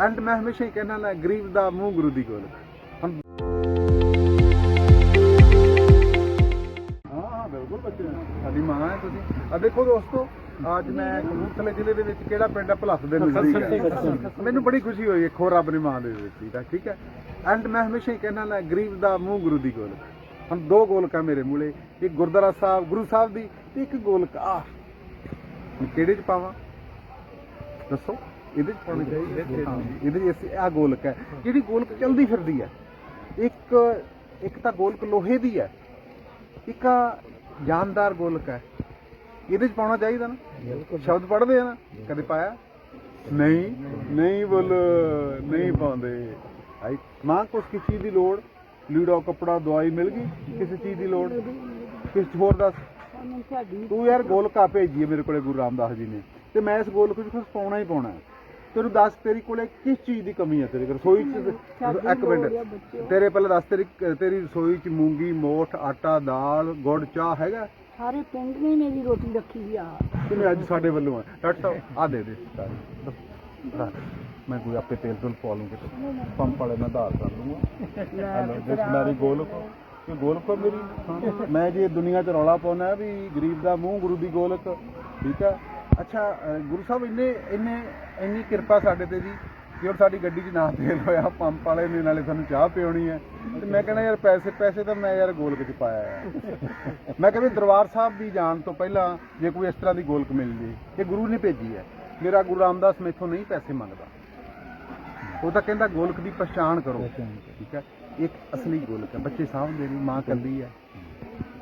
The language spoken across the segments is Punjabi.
ਐਂਡ ਮੈਂ ਹਮੇਸ਼ਾ ਹੀ ਕਹਿੰਦਾ ਨਾ ਗਰੀਬ ਦਾ ਮੂੰਹ ਗੁਰੂ ਦੀ ਗੋਲਕ ਹੁਣ ਹਾਂ ਹਾਂ ਬਿਲਕੁਲ ਬੱਚੇ। ਸਾਡੀ ਮਾਂ ਹੈ ਤੁਸੀਂ। ਆ ਦੇਖੋ ਦੋਸਤੋ ਅੱਜ ਮੈਂ ਕਪੂਰਥਲੇ ਜ਼ਿਲ੍ਹੇ ਦੇ ਵਿੱਚ ਕਿਹੜਾ ਪਿੰਡ ਹੈ? ਭਲੱਥ ਦੇ ਨਜ਼ਦੀਕ ਹੈ। ਮੈਨੂੰ ਬੜੀ ਖੁਸ਼ੀ ਹੋਈ ਖੋਰ ਰੱਬ ਨੇ ਮਾਂ ਦੇ ਦਿੱਤੀ ਤਾਂ ਠੀਕ ਹੈ? ਐਂਡ ਮੈਂ ਹਮੇਸ਼ਾ ਹੀ ਕਹਿੰਦਾ ਨਾ ਗਰੀਬ ਦਾ ਮੂੰਹ ਗੁਰੂ ਦੀ ਗੋਲਕ ਹੁਣ ਦੋ ਗੋਲਕਾਂ ਮੇਰੇ ਮੂਲੇ ਇੱਕ ਗੁਰਦੁਆਰਾ ਸਾਹਿਬ ਗੁਰੂ ਸਾਹਿਬ ਦੀ ਤੇ ਇੱਕ ਗੋਲਕ। ਆ ਕਿਹੜੇ ਚ ਪਾਵਾਂ? ਦੱਸੋ। ਇਹਦੇ ਚ ਪਾਉਣੀ ਚਾਹੀਦੀ ਹਾਂ, ਇਹਦੇ ਚ ਆ ਗੋਲਕ ਹੈ। ਜਿਹੜੀ ਗੋਲਕ ਚਲਦੀ ਫਿਰਦੀ ਹੈ ਇੱਕ ਇੱਕ ਤਾਂ ਗੋਲਕ ਲੋਹੇ ਦੀ ਹੈ ਇੱਕ ਆ ਜਾਨਦਾਰ ਗੋਲਕ ਹੈ। ਇਹਦੇ ਚ ਪਾਉਣਾ ਚਾਹੀਦਾ ਨਾ? ਸ਼ਬਦ ਪੜ੍ਹਦੇ ਆ ਨਾ? ਕਦੇ ਪਾਇਆ? ਨਹੀਂ ਨਹੀਂ ਬੋਲ ਨਹੀਂ ਪਾਉਂਦੇ। ਆਈ ਮਾਂ ਕੁਛ ਕਿਸੇ ਚੀਜ਼ ਦੀ ਲੋੜ? ਲੀੜਾ ਕੱਪੜਾ ਦਵਾਈ ਮਿਲ ਗਈ ਕਿਸੇ ਚੀਜ਼ ਦੀ ਲੋੜ? ਕਿਸ ਹੋਰ ਦੱਸ? ਤੂੰ ਯਾਰ ਗੋਲਕਾ ਭੇਜੀ ਹੈ ਮੇਰੇ ਕੋਲੇ ਗੁਰੂ ਰਾਮਦਾਸ ਜੀ ਨੇ। ਤੇ ਮੈਂ ਇਸ ਗੋਲਕ ਕੁਝ ਪਾਉਣਾ ਹੀ ਪਾਉਣਾ ਹੈ। ਤੈਨੂੰ ਦੱਸ ਤੇਰੀ ਕੋਲੇ ਕਿਸ ਚੀਜ਼ ਦੀ ਕਮੀ ਹੈ ਤੇਰੇ ਕੋਲ? ਰਸੋਈ ਚ ਇੱਕ ਮਿੰਟ। ਤੇਰੇ ਪਹਿਲਾਂ ਦੱਸ ਤੇਰੀ ਤੇਰੀ ਰਸੋਈ ਚ ਮੂੰਗੀ ਮੋਠ ਆਟਾ ਦਾਲ ਗੁੜ ਚਾਹ ਹੈਗਾ? ਸਾਰੇ ਪਿੰਡ ਨੇ ਮੇਰੀ ਰੋਟੀ ਰੱਖੀ ਆ। ਕਿਵੇਂ ਅੱਜ ਸਾਡੇ ਵੱਲੋਂ ਹੈ ਡਾਕਟਰ ਸਾਹਿਬ ਆ ਦੇ ਦੇ। ਸਾਰੇ। ਮੈਂ ਕੋਈ ਆਪੇ ਤੇਲ ਤੁਲ ਪਾ ਲੂੰਗਾ। ਪੰਪ ਵਾਲੇ ਨਾਲ ਧਾਰ ਕਰ ਲੂੰਗਾ। ਹੈਲੋ ਜਿਸ ਮੇਰੀ ਗੋਲਕ ਕਿ ਗੋਲਕ ਆ ਮੇਰੀ। ਮੈਂ ਜੇ ਦੁਨੀਆ 'ਚ ਰੌਲਾ ਪਾਉਣਾ ਵੀ ਗਰੀਬ ਦਾ ਮੂੰਹ ਗੁਰੂ ਦੀ ਗੋਲਕ। ਠੀਕ ਹੈ ਅੱਛਾ ਅ, ਗੁਰੂ ਸਾਹਿਬ ਇੰਨੇ ਇੰਨੇ ਇੰਨੀ ਕਿਰਪਾ ਸਾਡੇ ਤੇ ਜੀ ਕਿ ਹੁਣ ਸਾਡੀ ਗੱਡੀ 'ਚ ਨਾ ਤੇਲ ਹੋਇਆ ਪੰਪ ਵਾਲੇ ਨੇ ਨਾਲੇ ਸਾਨੂੰ ਚਾਹ ਪਿਉਣੀ ਹੈ। ਤੇ ਮੈਂ ਕਹਿੰਦਾ ਯਾਰ ਪੈਸੇ ਪੈਸੇ ਤਾਂ ਮੈਂ ਯਾਰ ਗੋਲਕ 'ਚ ਪਾਇਆ ਹੈ ਮੈਂ ਕਹਿੰਦਾ ਦਰਬਾਰ ਸਾਹਿਬ ਵੀ ਜਾਣ ਤੋਂ ਪਹਿਲਾਂ ਜੇ ਕੋਈ ਇਸ ਤਰ੍ਹਾਂ ਦੀ ਗੋਲਕ ਮਿਲ ਜੇ ਇਹ ਗੁਰੂ ਨੇ ਭੇਜੀ ਹੈ। ਮੇਰਾ ਗੁਰੂ ਰਾਮਦਾਸ ਮੈਥੋਂ ਨਹੀਂ ਪੈਸੇ ਮੰਗਦਾ। ਉਹ ਤਾਂ ਕਹਿੰਦਾ ਗੋਲਕ ਦੀ ਪਛਾਣ ਕਰੋ। ਠੀਕ ਹੈ? ਇੱਕ ਅਸਲੀ ਗੋਲਕ ਹੈ। ਬੱਚੇ ਸਾਹਮਣੇ ਦੀ ਮਾਂ ਕੱਲੀ ਹੈ।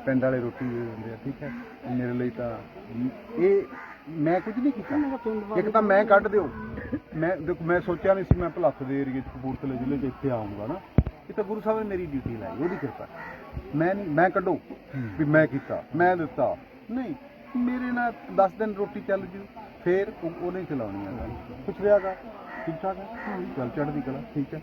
ਪਿੰਡ ਵਾਲੇ ਰੋਟੀ ਦੇ ਦਿੰਦੇ ਆ ਠੀਕ ਹੈ? ਮੇਰੇ ਲਈ ਤਾਂ ਇਹ ਮੈਂ ਕੁਝ ਨਹੀਂ ਕੀਤਾ। ਇੱਕ ਤਾਂ ਮੈਂ ਕੱਢ ਦਿਓ। ਮੈਂ ਦੇਖੋ ਮੈਂ ਸੋਚਿਆ ਨਹੀਂ ਸੀ ਮੈਂ ਭਲੱਥ ਦੇ ਏਰੀਏ ਚ ਕਪੂਰਥਲੇ ਜ਼ਿਲ੍ਹੇ ਚ ਇੱਥੇ ਆਉਂਗਾ ਨਾ। ਇਹ ਤਾਂ ਗੁਰੂ ਸਾਹਿਬ ਨੇ ਮੇਰੀ ਡਿਊਟੀ ਲਾਈ ਉਹਦੀ ਕਿਰਪਾ। ਮੈਂ ਨਹੀਂ ਮੈਂ ਕੱਢੋ ਵੀ ਮੈਂ ਕੀਤਾ ਮੈਂ ਦਿੱਤਾ। ਨਹੀਂ ਮੇਰੇ ਨਾਲ 10 ਦਿਨ ਰੋਟੀ ਚੱਲ ਜੂ ਫੇਰ ਉਹ- ਉਹਨੇ ਚਲਾਉਣੀ ਆ ਪੁੱਛ ਲਿਆਗਾ ਠੀਕ ਠਾਕ ਹੈ ਚੱਲ ਚੜ੍ਹਦੀ ਕਲਾ ਠੀਕ ਹੈ।